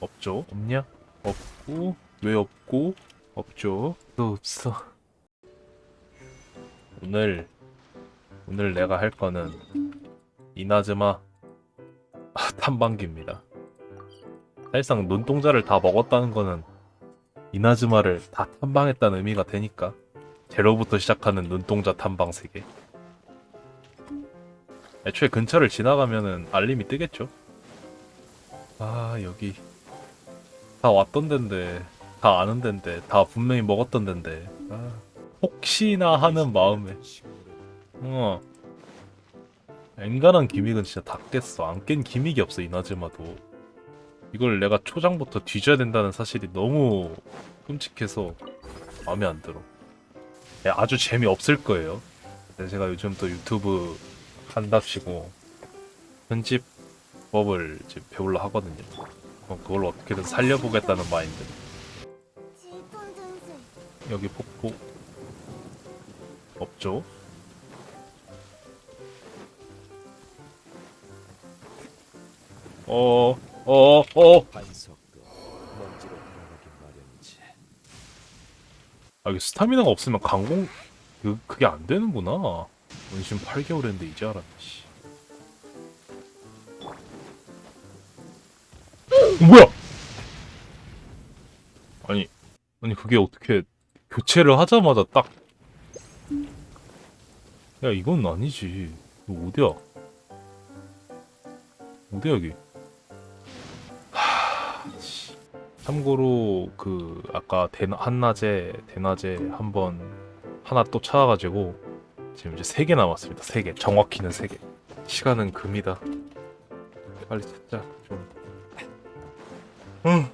없죠? 없냐? 없고 왜 없고 없죠? 또 없어. 오늘 오늘 내가 할 거는 이나즈마 아, 탐방기입니다. 사실상 눈동자를 다 먹었다는 거는 이나즈마를 다 탐방했다는 의미가 되니까 제로부터 시작하는 눈동자 탐방 세계. 애초에 근처를 지나가면은 알림이 뜨겠죠. 아 여기 다 왔던 데인데 다 아는 데인데 다 분명히 먹었던 데인데. 아, 혹시나 하는 마음에. 어. 엔간한 기믹은 진짜 다 깼어. 안 깬 기믹이 없어 이나즈마도. 이걸 내가 초장부터 뒤져야 된다는 사실이 너무 끔찍해서 마음에 안 들어. 야, 아주 재미없을 거예요. 근데 제가 요즘 또 유튜브 한답시고 편집법을 이제 배우려 하거든요 어, 그걸 어떻게든 살려보겠다는 마인드 여기 폭포 없죠? 어, 어, 어. 반석도 먼지로 변하기 마련이지. 아, 이게 스타미나가 없으면 강공 그 그게 안 되는구나. 원신 8개월 했는데 이제 알았네. 씨. 어, 뭐야? 아니, 아니 그게 어떻게 교체를 하자마자 딱? 야, 이건 아니지. 이거 어디야? 어디야 여기? 하, 씨. 참고로 그 아까 대, 한낮에 대낮에 한번 하나 또 찾아가지고 지금 이제 세 개 남았습니다. 세 개. 정확히는 세 개. 시간은 금이다. 빨리 찾자. 좀. 응.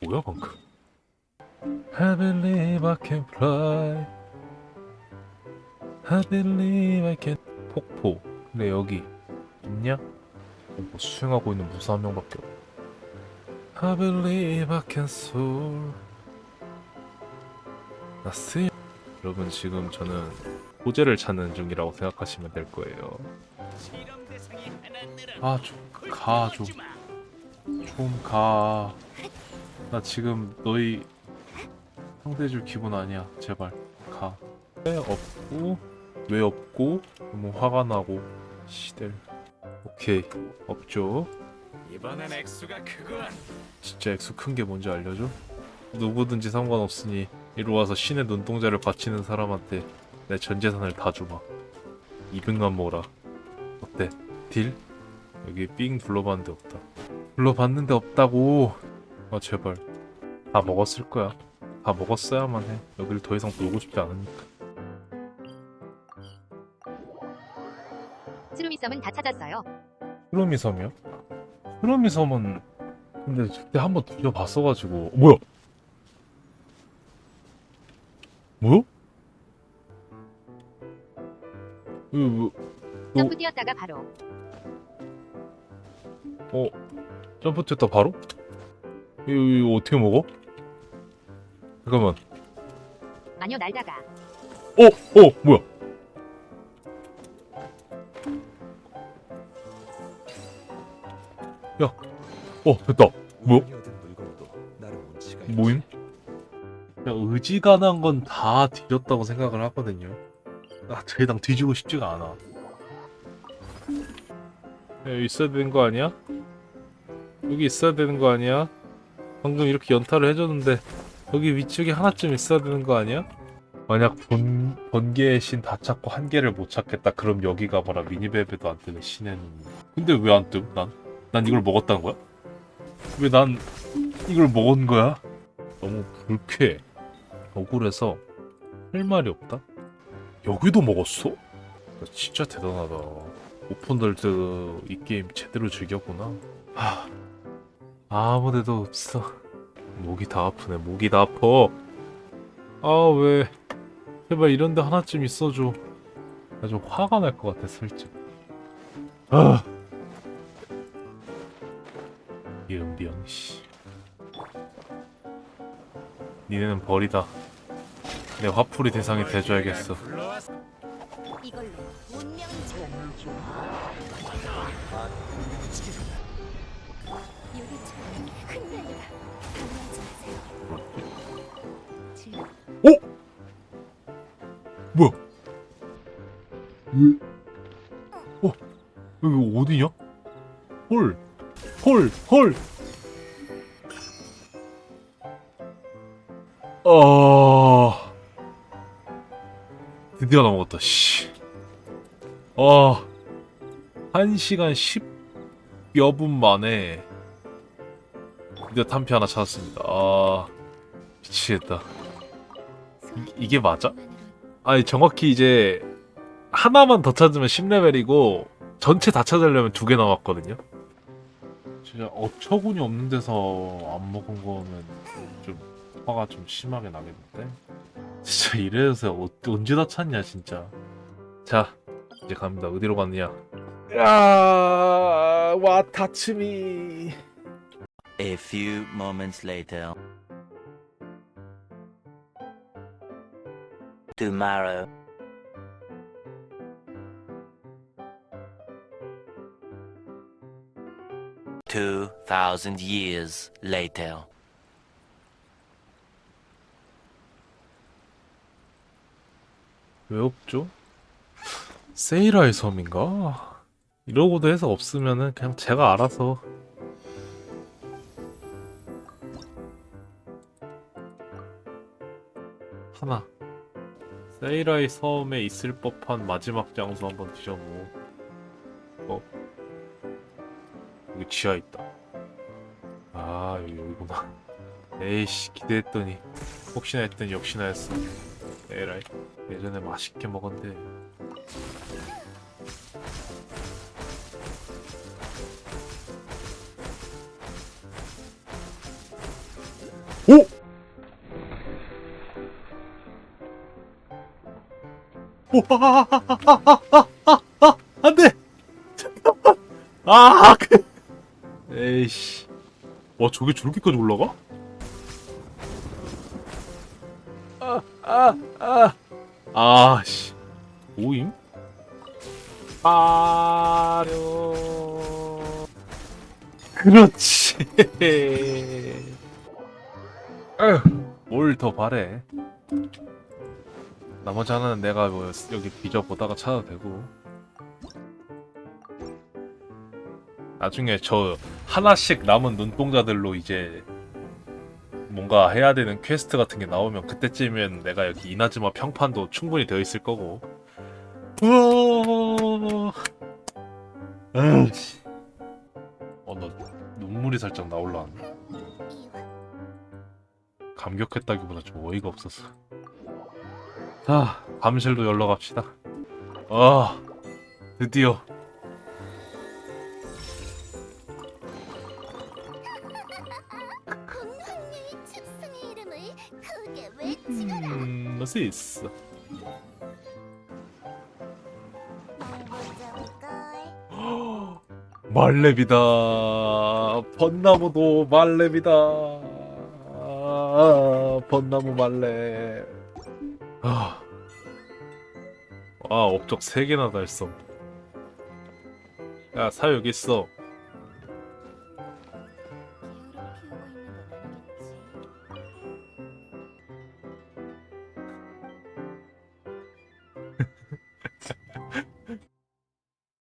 뭐야 방금? I believe I can fly. I believe I can. 폭포. 근데 여기 있냐? 어, 뭐 수영하고 있는 무사 한 명밖에 없. I believe I can soar. 나 스. 여러분 지금 저는 호재를 찾는 중이라고 생각하시면 될 거예요. 아좀가 좀. 좀 가. 나 지금 너희 상대해줄 기분 아니야. 제발 가. 왜 없고 왜 없고 너무 화가 나고 시들. 오케이 없죠. 이번엔 액수가 크군. 진짜 액수 큰 게 뭔지 알려줘? 누구든지 상관없으니 이리 와서 신의 눈동자를 바치는 사람한테 내 전 재산을 다 주마. 200만 모으라. 어때? 딜? 여기 삥 둘러봤는데 없다. 둘러봤는데 없다고. 아 제발. 다 먹었을 거야. 다 먹었어야만 해. 여기를 더 이상 놀고 싶지 않으니까. 스루미 썸은 다 찾았어요. 흐름이 섬이요? 흐름이 섬은 근데 그때 한번 뒤져봤어가지고 뭐야? 뭐야? 이거 뭐, 너- 점프 뛰었다가 바로 어 점프 뛰었다 바로? 이거, 이거 어떻게 먹어? 잠깐만 마녀 날다가 어! 어! 뭐야? 야! 어 됐다 뭐야? 그냥 의지가난 건 다 뒤졌다고 생각을 하거든요. 아, 더 이상 뒤지고 싶지가 않아. 여기 있어야 되는 거 아니야? 여기 있어야 되는 거 아니야? 방금 이렇게 연타를 해줬는데 여기 위쪽에 하나쯤 있어야 되는 거 아니야? 만약 번, 번개의 신 다 찾고 한 개를 못 찾겠다 그럼 여기 가봐라 미니맵에도 안 뜨는 눈 근데 왜 안 뜸? 난? 난 이걸 먹었다는 거야? 왜 난 이걸 먹은 거야? 너무 불쾌해. 억울해서 할 말이 없다. 여기도 먹었어? 나 진짜 대단하다. 오픈월드 이 게임 제대로 즐겼구나. 하, 아무데도 없어. 목이 다 아프네. 목이 다 아파. 아 왜? 제발 이런데 하나쯤 있어줘. 나 좀 화가 날 것 같아 슬쩍. 아. 이은비영 씨. 니네는 벌이다. 내 화풀이 대상이 돼줘야겠어. 홀! 홀! 아... 드디어 넘어갔다, 씨. 아... 1시간 10여 분 만에 드디어 탄피 하나 찾았습니다. 아... 미치겠다. 이- 이게 맞아? 아니 정확히 이제 하나만 더 찾으면 10레벨이고 전체 다 찾으려면 두 개 남았거든요. 진짜 어처구니 없는 데서 안 먹은 거는 좀 화가 좀 심하게 나겠는데. 진짜 이래서 어- 언제 다 찾냐 진짜. 자 이제 갑니다. 어디로 갔느냐? 야 와타츠미. A few moments later. Tomorrow. Two thousand years later. 왜 없죠? 세이라의 섬인가? 이러고도 해서 없으면은 그냥 제가 알아서 하나 세이라의 섬에 있을 법한 마지막 장소 한번 뒤져보고 어? 여기 지하 있다 아 여기 여기구나 에이씨 기대했더니 혹시나 했더니 역시나 했어 에라이 예전에 맛있게 먹었는데 오! 오! 아, 아, 아, 아, 아, 아, 안 돼! 아, 그... 에이씨. 와, 저게 저렇게까지 올라가? 아, 아, 아. 아, 씨. 모임? 빠려. 그렇지. 뭘 더 바래? 나머지 하나는 내가 뭐 여기 뒤져보다가 찾아도 되고. 나중에 저 하나씩 남은 눈동자들로 이제 뭔가 해야 되는 퀘스트 같은 게 나오면 그때쯤이면 내가 여기 이나즈마 평판도 충분히 되어 있을 거고. 아이씨. 어, 너 눈물이 살짝 나올라왔네. 감격했다기보다 좀 어이가 없었어. 자, 밤실도 열러 갑시다. 아, 드디어. 먼저 올걸. 말렙이다. 벚나무도 말렙이다. 아, 벚나무 말렙. 아, 아 업적 3개나 달성. 야, 사 여기 있어.